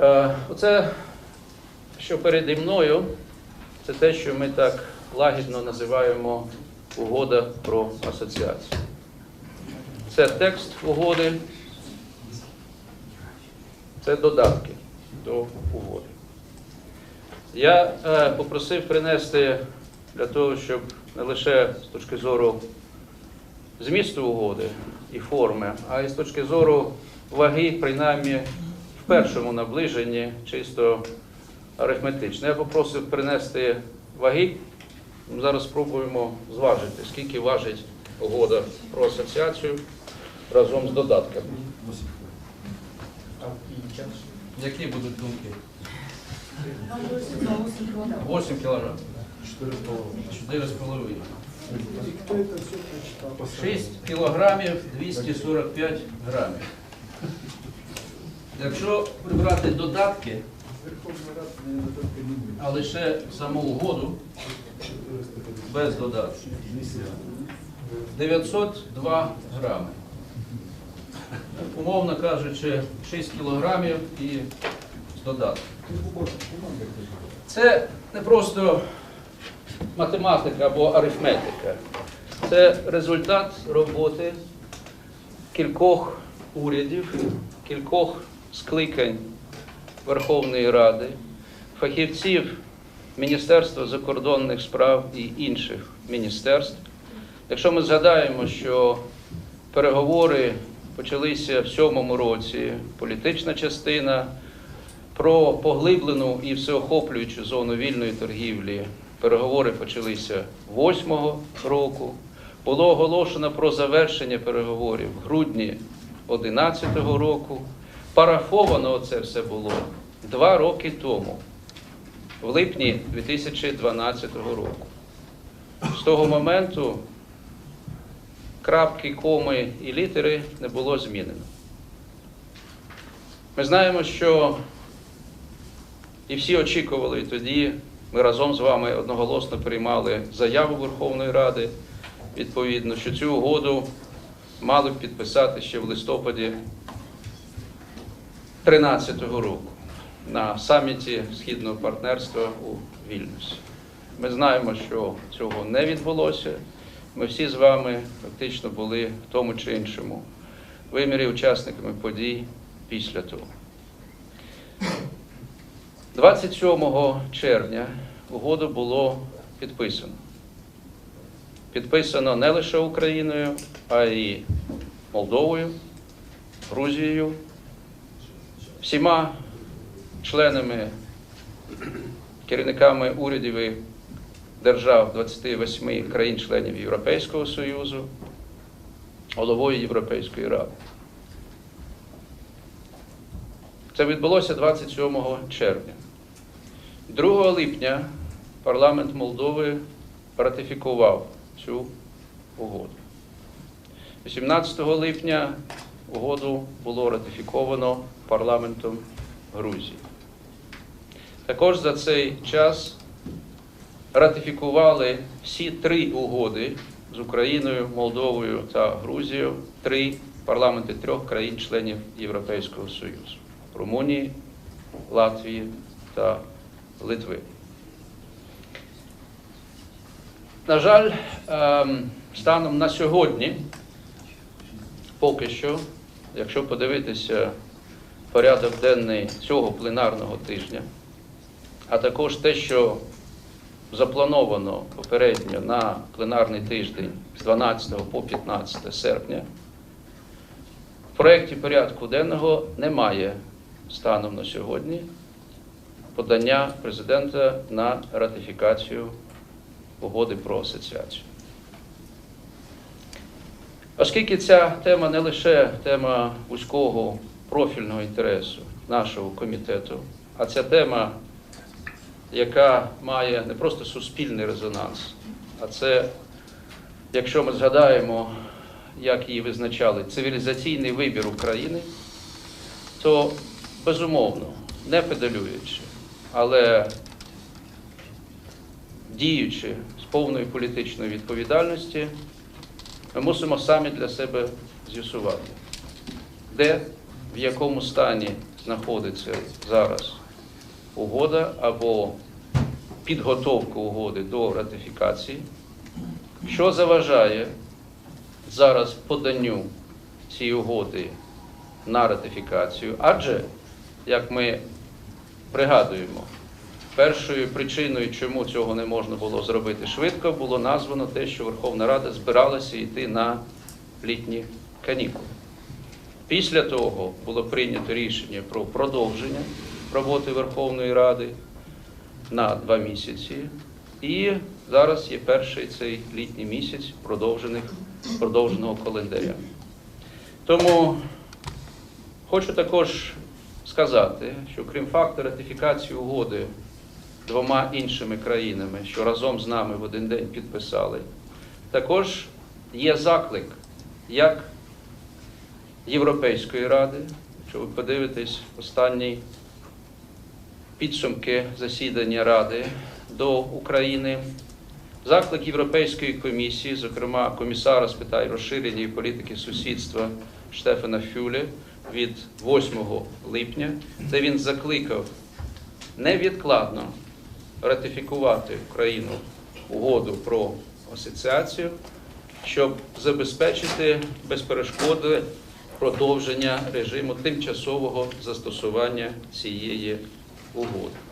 Е, Оце, що переді мною, це те, що ми так лагідно називаємо угода про асоціацію. Це текст угоди, це додатки до угоди. Я е, попросив принести для того, щоб не лише з точки зору змісту угоди і форми, а й з точки зору ваги, принаймні першому наближенні, чисто арифметично. Я попросив принести ваги. Зараз спробуємо зважити, скільки важить угода про асоціацію разом з додатками. Які будуть думки? 8 кілограм. 4,5. 6 кілограмів 245 грамів. Якщо прибрати додатки, а лише саму угоду без додатків, 902 грами. Умовно кажучи, 6 кілограмів і з додатком. Це не просто математика або арифметика. Це результат роботи кількох урядів, кількох скликань Верховної Ради, фахівців Міністерства закордонних справ і інших міністерств. Якщо ми згадаємо, що переговори почалися в сьомому році, політична частина про поглиблену і всеохоплюючу зону вільної торгівлі. Переговори почалися 8-го року. Було оголошено про завершення переговорів в грудні 11-го року. Парафовано це все було два роки тому, в липні 2012 року. З того моменту крапки, коми і літери не було змінено. Ми знаємо, що і всі очікували тоді, ми разом з вами одноголосно приймали заяву Верховної Ради, відповідно, що цю угоду мали б підписати ще в листопаді 2013 року на саміті Східного партнерства у Вільнюсі. Ми знаємо, що цього не відбулося. Ми всі з вами фактично були в тому чи іншому вимірі учасниками подій після того. 27 червня угоду було підписано. Підписано не лише Україною, а й Молдовою, Грузією, всіма членами, керівниками урядів і держав 28 країн-членів Європейського Союзу, головою Європейської ради. Це відбулося 27 червня. 2 липня парламент Молдови ратифікував цю угоду. 18 липня угоду було ратифіковано парламентом Грузії. Також за цей час ратифікували всі три угоди з Україною, Молдовою та Грузією, три парламенти трьох країн-членів Європейського Союзу Румунії, Латвії та Литви. На жаль, ем, станом на сьогодні, поки що, якщо подивитися порядок денний цього пленарного тижня, а також те, що заплановано попередньо на пленарний тиждень з 12 по 15 серпня, в проєкті порядку денного немає станом на сьогодні подання президента на ратифікацію угоди про асоціацію. Оскільки ця тема не лише тема вузького профільного інтересу нашого комітету, а це тема, яка має не просто суспільний резонанс, а це, якщо ми згадаємо, як її визначали, цивілізаційний вибір України, то безумовно, не педалюючи, але діючи з повною політичною відповідальності, ми мусимо самі для себе з'ясувати, де в якому стані знаходиться зараз угода або підготовка угоди до ратифікації, що заважає зараз поданню цієї угоди на ратифікацію, адже, як ми пригадуємо, першою причиною, чому цього не можна було зробити швидко, було названо те, що Верховна Рада збиралася йти на літні канікули. Після того було прийнято рішення про продовження роботи Верховної Ради на два місяці. І зараз є перший цей літній місяць продовжених, продовженого календаря. Тому хочу також сказати, що крім факту ратифікації угоди двома іншими країнами, що разом з нами в один день підписали, також є заклик як Європейської ради, якщо ви подивитесь останні підсумки засідання Ради до України, заклик Європейської комісії, зокрема комісара з питань розширення і політики сусідства Штефана Фюле від 8 липня, де він закликав невідкладно ратифікувати Україну угоду про асоціацію, щоб забезпечити безперешкодне продовження режиму тимчасового застосування цієї угоди.